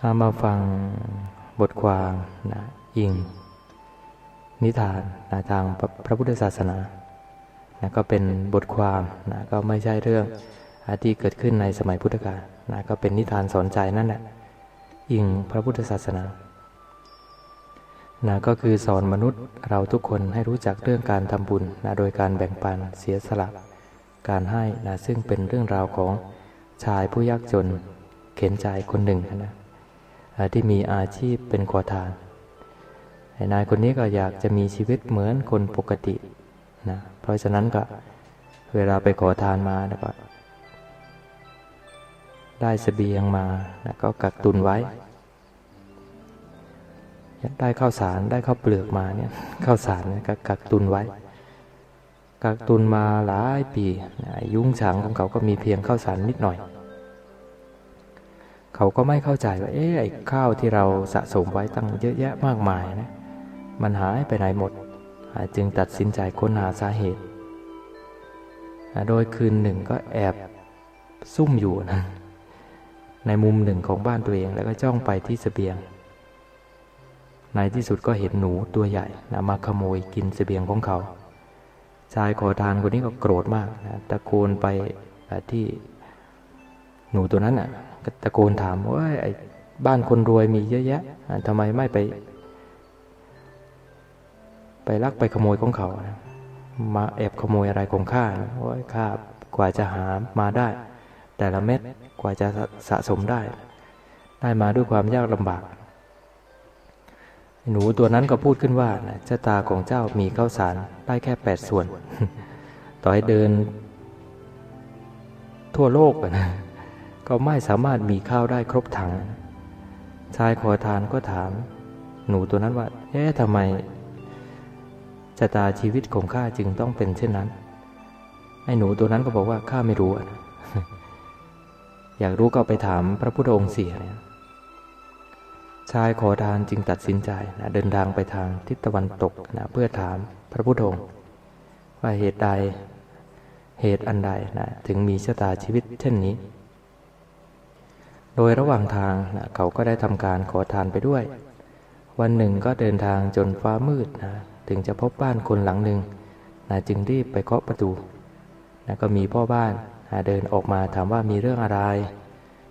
เอามาฟังบทความนะอิง นิทานนะทางพระพระพุทธศาสนานะก็เป็นบทความนะก็ไม่ใช่เรื่องอที่เกิดขึ้นในสมัยพุทธกาลนะก็เป็นนิทานสอนใจนั่นแหละอิงพระพุทธศาสนานะก็คือสอนมนุษย์เราทุกคนให้รู้จักเรื่องการทำบุญนะโดยการแบ่งปันเสียสละ การให้นะซึ่งเป็นเรื่องราวของชายผู้ยากจน เข็นใจคนหนึ่งนะ ที่มีอาชีพเป็นขอทานไอ้นายคนนี้ก็อยากจะมีชีวิตเหมือนคนปกตินะเพราะฉะนั้นก็เวลาไปขอทานมาแล้วก็ได้เสบียงมาแล้วก็กักตุนไว้ ได้ข้าวสารได้ข้าวเปลือกมาเนี่ยข้าวสารก็กักตุนไว้ กักตุนมาหลายปีนะยุ้งฉางของเขาก็มีเพียงข้าวสารนิดหน่อย เขาก็ไม่เข้าใจว่าเอ๊ะไอ้ข้าวที่เราสะสมไว้ตั้งเยอะแยะมากมายนะมันหายไปไหนหมด จึงตัดสินใจค้นหาสาเหตุ โดยคืนหนึ่งก็แอบซุ่มอยู่นะในมุมหนึ่งของบ้านตัวเองแล้วก็จ้องไปที่เสบียง ในที่สุดก็เห็นหนูตัวใหญ่นะมาขโมยกินเสบียงของเขา ชายขอทานคนนี้ก็โกรธมากนะตะโกนไปที่หนูตัวนั้นน่ะ ตะโกนถามว่าไอ้บ้านคนรวยมีเยอะแยะอ่าทำไมไม่ไป ไปลักไปขโมยของเขา มาแอบขโมยอะไรของข้าโอ้ยข้ากว่าจะหามาได้ แต่ละเม็ดกว่าจะสะสมได้ ได้มาด้วยความยากลำบาก หนูตัวนั้นก็พูดขึ้นว่านะชะตาของเจ้ามีข้าวสารได้แค่แปดส่วน ต่อให้เดิน ทั่วโลกนะ ก็ไม่สามารถมีข้าวได้ครบถัง ชายขอทานก็ถาม หนูตัวนั้นว่า เอ๊ะทำไมชะตาชีวิตของข้าจึงต้องเป็นเช่นนั้น ไอ้หนูตัวนั้นก็บอกว่าข้าไม่รู้ อยากรู้ก็ไปถามพระพุทธองค์เสียเนี่ยชายขอทานจึงตัดสินใจนะเดินทางไปทางทิศตะวันตกนะเพื่อถามพระพุทธองค์ว่าเหตุใดเหตุอันใดนะถึงมีชะตาชีวิตเช่นนี้ โดยระหว่างทางนะเขาก็ได้ทำการขอทานไปด้วย วันหนึ่งก็เดินทางจนฟ้ามืดนะถึงจะพบบ้านคนหลังหนึ่งนะจึงรีบไปเคาะประตูนะก็มีพ่อบ้านนะเดินออกมาถามว่ามีเรื่องอะไร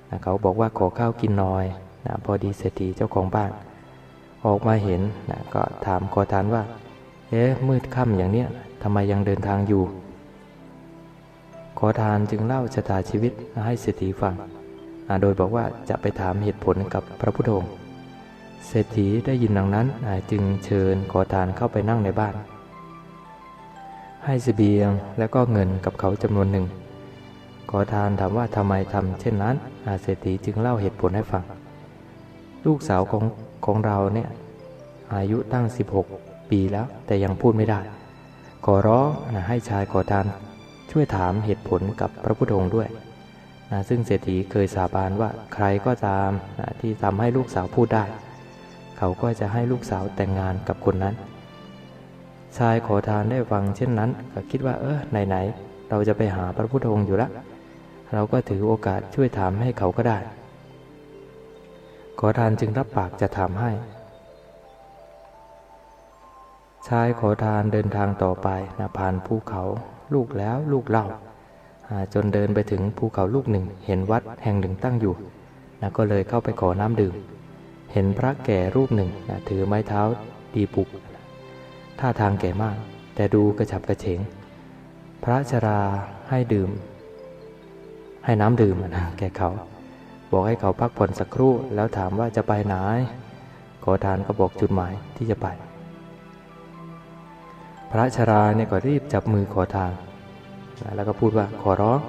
นะเขาบอกว่าขอข้าวกินหน่อยนะพอดีเศรษฐีเจ้าของบ้าน ออกมาเห็นนะก็ถามขอทานว่า เอ๊ะมืดค่ำอย่างเนี้ยทำไมยังเดินทางอยู่ ขอทานจึงเล่าชะตาชีวิตให้เศรษฐีฟัง โดยบอกว่าจะไปถามเหตุผลกับพระพุทธองค์ เศรษฐีได้ยินดังนั้นจึงเชิญขอทานเข้าไปนั่งในบ้าน ให้เสบียงและก็เงินกับเขาจำนวนหนึ่ง ขอทานถามว่าทำไมทำเช่นนั้นอาเศรษฐีจึงเล่าเหตุผลให้ฟัง ลูกสาวของของเราเนี่ยอายุตั้ง 16 ปีแล้วแต่ยังพูดไม่ได้ ขอร้องให้ชายขอทานช่วยถามเหตุผลกับพระพุทธองค์ด้วย นะซึ่งเศรษฐีเคยสาบานว่าใครก็ตามนะที่ทำให้ลูกสาวพูดได้ เขาก็จะให้ลูกสาวแต่งงานกับคนนั้น ชายขอทานได้ฟังเช่นนั้น ก็คิดว่าเออไหนๆเราจะไปหาพระพุทธองค์อยู่ล้วเราก็ถือโอกาสช่วยถามให้เขาก็ได้ ขอทานจึงรับปากจะถามให้ ชายขอทานเดินทางต่อไปนะผ่านภูเขา ลูกแล้วลูกเล่า จนเดินไปถึงภูเขาลูกหนึ่ง เห็นวัดแห่งหนึ่งตั้งอยู่นะก็เลยเข้าไปขอน้ำดื่ม เห็นพระแก่รูปหนึ่งนะถือไม้เท้าดีปุก ท่าทางแก่มาก แต่ดูกระฉับกระเฉง พระชราให้ดื่ม ให้น้ำดื่มนะแก่เขา บอกให้เขาพักผ่อนสักครู่ แล้วถามว่าจะไปไหน ขอทานก็บอกจุดหมายที่จะไป พระชราเนี่ยก็รีบจับมือขอทาน แล้วก็พูดว่าขอร้อง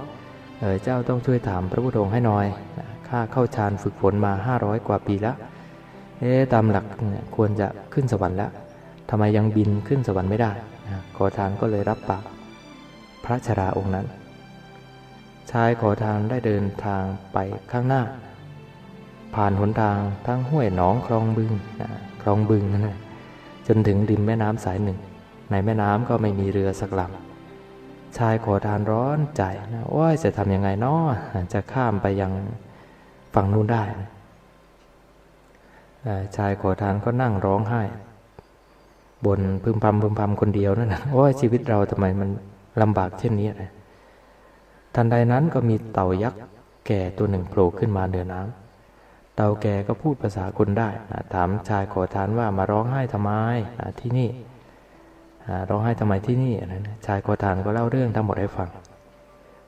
เออเจ้าต้องช่วยถามพระพุทธองค์ให้หน่อยข้าเข้าฌานฝึกฝนมา 500 กว่าปีแล้วเอ๊ะตามหลักเนี่ยควรจะขึ้นสวรรค์แล้วทำไมยังบินขึ้นสวรรค์ไม่ได้ ขอทานก็เลยรับปากพระชราองค์นั้น ชายขอทานได้เดินทางไปข้างหน้า ผ่านหนทางทั้งห้วยหนองคลองบึงนะคลองบึงนั่นนะจนถึงริมแม่น้ำสายหนึ่ง ในแม่น้ำก็ไม่มีเรือสักลำ ชายขอทานร้อนใจนะว่าจะทำยังไงนาะจะข้ามไปยังฝั่งนู้นได้นะชายขอทานก็นั่งร้องไห้บนพึมพำพึมพำคนเดียวนั่นนะว่าชีวิตเราทำไมมันลำบากเช่นนี้นะทันใดนั้นก็มีเต่ายักษ์แก่ตัวหนึ่งโผล่ขึ้นมาเหนือน้ำเต่าแก่ก็พูดภาษาคนได้นะถามชายขอทานว่ามาร้องไห้ทำไมนะที่นี่ ร้องไห้ทำไมที่นี่นะชายขอทานก็เล่าเรื่องทั้งหมดให้ฟัง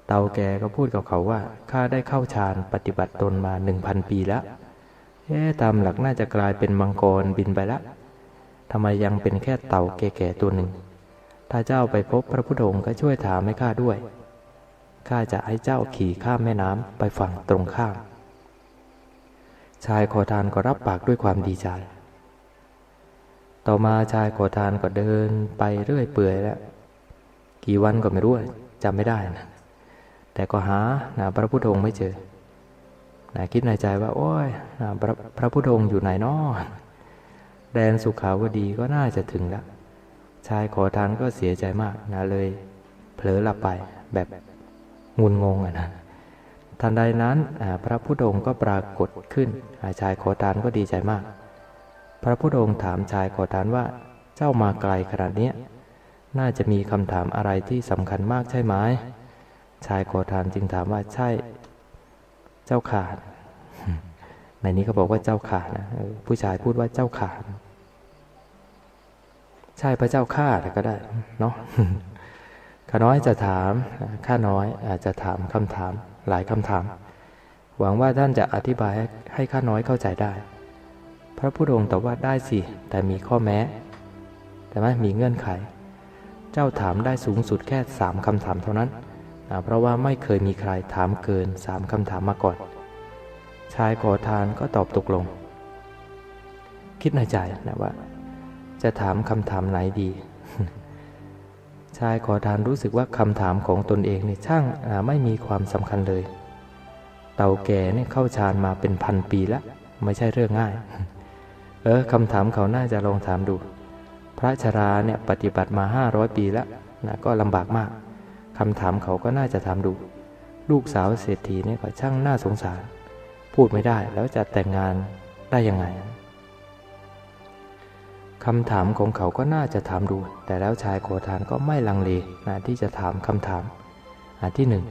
เต่าแก่ก็พูดกับเขาว่าข้าได้เข้าฌานปฏิบัติตนมาหนึ่งพันปีแล้วเอ๊ตามหลักน่าจะกลายเป็นมังกรบินไปล้วทำไมยังเป็นแค่เต่าแก่ๆตัวหนึ่ง ถ้าเจ้าไปพบพระพุทธองค์ก็ช่วยถามให้ข้าด้วยข้าจะให้เจ้าขี่ข้ามแม่น้ำไปฝั่งตรงข้าม ชายขอทานก็รับปากด้วยความดีใจ ต่อมาชายขอทานก็เดินไปเรื่อยเปื่อยแล้วกี่วันก็ไม่รู้จำไม่ได้นะแต่ก็หานะพระพุทธองค์ไม่เจอนะคิดในใจว่า โอ้ยนะพระพระพุทธองค์อยู่ไหนน้อแดนสุขาวดีก็น่าจะถึงแล้วชายขอทานก็เสียใจมากนะเลย เผลอหลับไปแบบงุนงงอะนะทันใดนั้นพระพุทธองค์ก็ปรากฏขึ้นชายขอทานก็ดีใจมาก พระพุทธองค์ถามชายขอทานว่า เจ้ามาไกลขนาดนี้น่าจะมีคำถามอะไรที่สำคัญมากใช่ไหมชายขอทานจึงถามว่าใช่ เจ้าขาดในนี้เขาบอกว่าเจ้าขาดนะผู้ชายพูดว่าเจ้าขาดใช่พระเจ้าข้าก็ได้เนาะข้าน้อยจะถามข้าน้อยอาจจะถามคำถามหลายคำถาม หวังว่าท่านจะอธิบายให้ข้าน้อยเข้าใจได้ พระพุทธองค์ตอบว่าได้สิ แต่มีข้อแม้ แต่ไม่มีเงื่อนไข เจ้าถามได้สูงสุดแค่สามคำถามเท่านั้นเพราะว่าไม่เคยมีใครถามเกินสามคำถามมาก่อน ชายขอทานก็ตอบตกลง คิดในใจนะว่า จะถามคำถามไหนดี ชายขอทานรู้สึกว่าคำถามของตนเองเนี่ยช่างไม่มีความสำคัญเลย เต่าแก่เนี่ยเข้าฌานมาเป็นพันปีแล้ว ไม่ใช่เรื่องง่าย เออคำถามเขาน่าจะลองถามดู พระชราเนี่ยปฏิบัติมาห้าร้อยปีแล้วนะก็ลำบากมากคำถามเขาก็น่าจะถามดู ลูกสาวเศรษฐีเนี่ยก็ช่างน่าสงสาร พูดไม่ได้แล้วจะแต่งงานได้ยังไงคำถามของเขาก็น่าจะถามดู แต่แล้วชายโขทานก็ไม่ลังเลนะที่จะถามคำถามอันที่หนึ่ง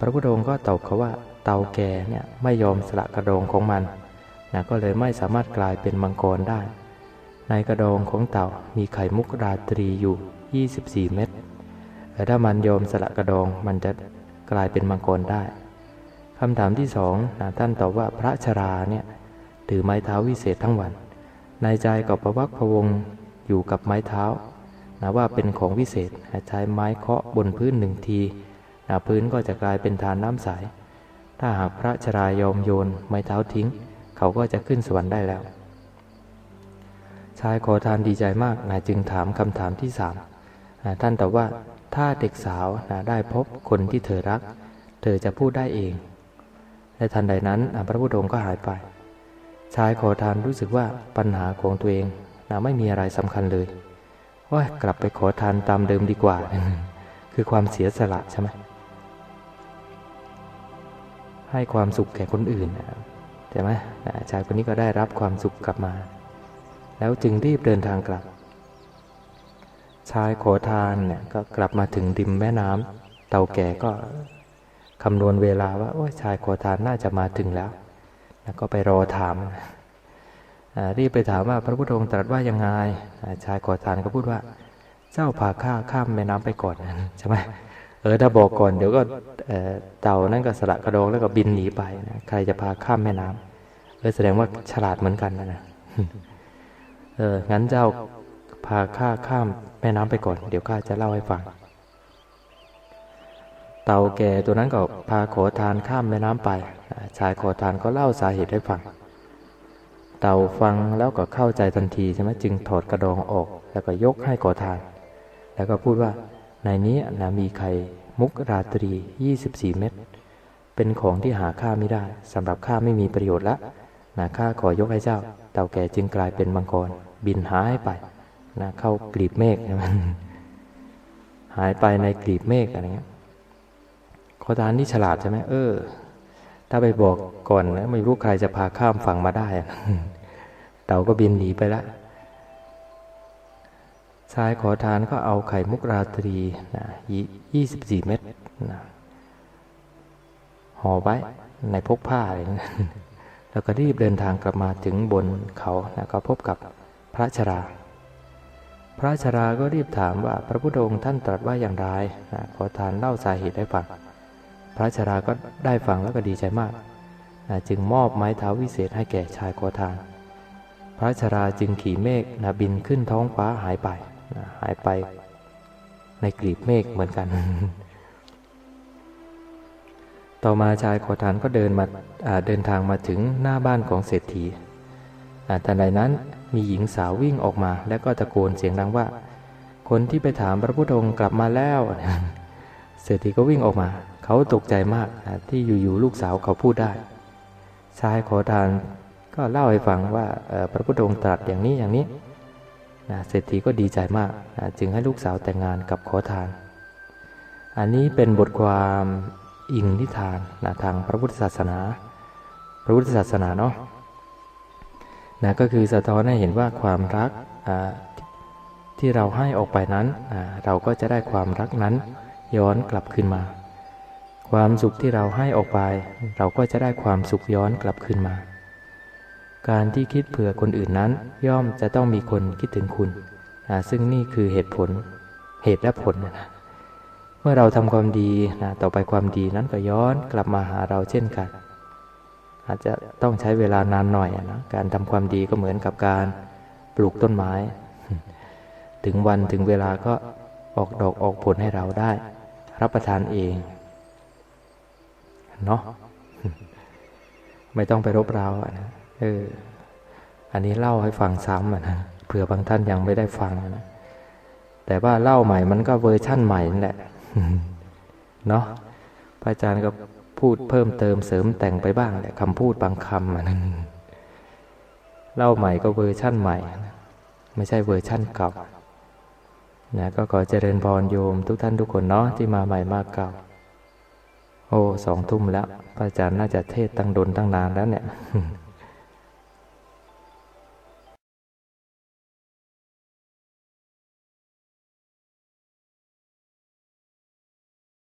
พระพุทธองค์ก็ตอบเขาว่าเตาแก่เนี่ยไม่ยอมสละกระโดงของมัน นะก็เลยไม่สามารถกลายเป็นมังกรได้ ในกระโดงของเต่ามีไข่มุกราตรีอยู่ 24 เม็ดแต่ถ้ามันยอมสละกระดองมันจะกลายเป็นมังกรได้คำถามที่สองนะท่านตอบว่าพระชราเนี่ยถือไม้เท้าวิเศษทั้งวัน ในใจก็ประวักพะวงอยู่กับไม้เท้านะว่าเป็นของวิเศษใช้ไม้เคาะบนพื้นหนึ่งทีนะพื้นก็จะกลายเป็นทานน้ำใส ถ้าหากพระชรายอมโยนไม้เท้าทิ้ง เขาก็จะขึ้นสวรรค์ได้แล้ว ชายขอทานดีใจมากนะจึงถามคำถามที่สามนะท่านตอบว่าถ้าเด็กสาวนะได้พบคนที่เธอรัก เธอจะพูดได้เองและทันใดนั้นพระพุทธองค์ก็หายไป ชายขอทานรู้สึกว่าปัญหาของตัวเองนะไม่มีอะไรสำคัญเลยว่ากลับไปขอทานตามเดิมดีกว่า คือความเสียสละใช่ไหมให้ความสุขแก่คนอื่นนะ ใช่ไหมชายคนนี้ก็ได้รับความสุขกลับมา แล้วจึงรีบเดินทางกลับ ชายขอทานเนี่ยก็กลับมาถึงริมแม่น้ำเต่าแก่ก็คำนวณเวลาว่าโอ้ยชายขอทานน่าจะมาถึงแล้วแล้วก็ไปรอถามรีบไปถามว่าพระพุทธองค์ตรัสว่ายังไงชายขอทานก็พูดว่า เจ้าพาข้าข้ามแม่น้ำไปก่อนใช่ไหม เออถ้าบอกก่อนเดี๋ยวก็เต่านั่นก็สละกระดองแล้วก็บินหนีไปนะใครจะพาข้ามแม่น้ำเออแสดงว่าฉลาดเหมือนกันนะนะเอองั้นเจ้าพาข้าข้ามแม่น้ำไปก่อน เดี๋ยวข้าจะเล่าให้ฟัง เต่าแก่ตัวนั้นก็พาขอทานข้ามแม่น้ำไปชายขอทานก็เล่าสาเหตุให้ฟัง เต่าฟังแล้วก็เข้าใจทันทีใช่ไหมจึงถอดกระดองออก แล้วก็ยกให้ขอทาน แล้วก็พูดว่า ในนี้นะมีไข่มุกราตรี 24 เม็ดเป็นของที่หาค่าไม่ได้สำหรับข้าไม่มีประโยชน์ละนะข้าขอยกให้เจ้า เต่าแก่จึงกลายเป็นมังกร บินหายไปนะเข้ากลีบเมฆใช่ไหมหายไปในกลีบเมฆอะไรเงี้ยขอทานนี่ฉลาดใช่ไหมเออ ถ้าไปบอกก่อนนะไม่รู้ใครจะพาข้ามฝั่งมาได้ เต่าก็บินหนีไปละ ชายขอทานก็เอาไข่มุกราตรีนะยี่สิบสี่เม็ดนะห่อไว้ในพกผ้าเงี้ยแล้วก็รีบเดินทางกลับมาถึงบนเขานะก็พบกับพระชรา พระชราก็รีบถามว่าพระพุทธองค์ท่านตรัสว่าอย่างไรนะขอทานเล่าสาเหตุให้ฟัง พระชราก็ได้ฟังแล้วก็ดีใจมากนะจึงมอบไม้เท้าวิเศษให้แก่ชายขอทาน พระชราจึงขี่เมฆนะบินขึ้นท้องฟ้าหายไป หายไปในกลีบเมฆเหมือนกัน ต่อมาชายขอทานก็เดินมาาเดินทางมาถึงหน้าบ้านของเศรษฐีแต่ในนั้นมีหญิงสาววิ่งออกมา แล้วก็ตะโกนเสียงดังว่า คนที่ไปถามพระพุทธองค์กลับมาแล้ว เศรษฐีก็วิ่งออกมา เขาตกใจมากที่อยู่ๆลูกสาวเขาพูดได้ ชายขอทานก็เล่าให้ฟังว่าพระพุทธองค์ตรัสอย่างนี้อย่างนี้ นะเศรษฐีก็ดีใจมากนะจึงให้ลูกสาวแต่งงานกับขอทาน อันนี้เป็นบทความอิงนิทานนะทางพระพุทธศาสนา พระพุทธศาสนาเนาะนะก็คือสะท้อนให้เห็นว่าความรักที่เราให้ออกไปนั้น เราก็จะได้ความรักนั้นย้อนกลับคืนมา ความสุขที่เราให้ออกไป เราก็จะได้ความสุขย้อนกลับคืนมา การที่คิดเผื่อคนอื่นนั้น ย่อมจะต้องมีคนคิดถึงคุณอ่าซึ่งนี่คือเหตุผลเหตุและผลนะเมื่อเราทำความดีนะต่อไปความดีนั้นก็ย้อนกลับมาหาเราเช่นกัน อาจจะต้องใช้เวลานานหน่อยนะการทำความดีก็เหมือนกับการปลูกต้นไม้ ถึงวันถึงเวลาก็ออกดอกออกผลให้เราได้ รับประทานเองเนาะไม่ต้องไปรบเร้าอะนะ เออ อันนี้เล่าให้ฟังซ้ำอะนะเผื่อบางท่านยังไม่ได้ฟังนะแต่ว่าเล่าใหม่มันก็เวอร์ชั่นใหม่นั่นแหละเนาะพระอาจารย์ก็พูดเพิ่มเติมเสริมแต่งไปบ้างแหละคำพูดบางคำอะนะเล่าใหม่ก็เวอร์ชั่นใหม่ ไม่ใช่เวอร์ชั่นเก่านะก็ขอเจริญพรโยมทุกท่านทุกคนเนาะที่มาใหม่มากเก่า โอ้สองทุ่มแล้วพระอาจารย์น่าจะเทศตั้งดนตั้งนานแล้วเนี่ย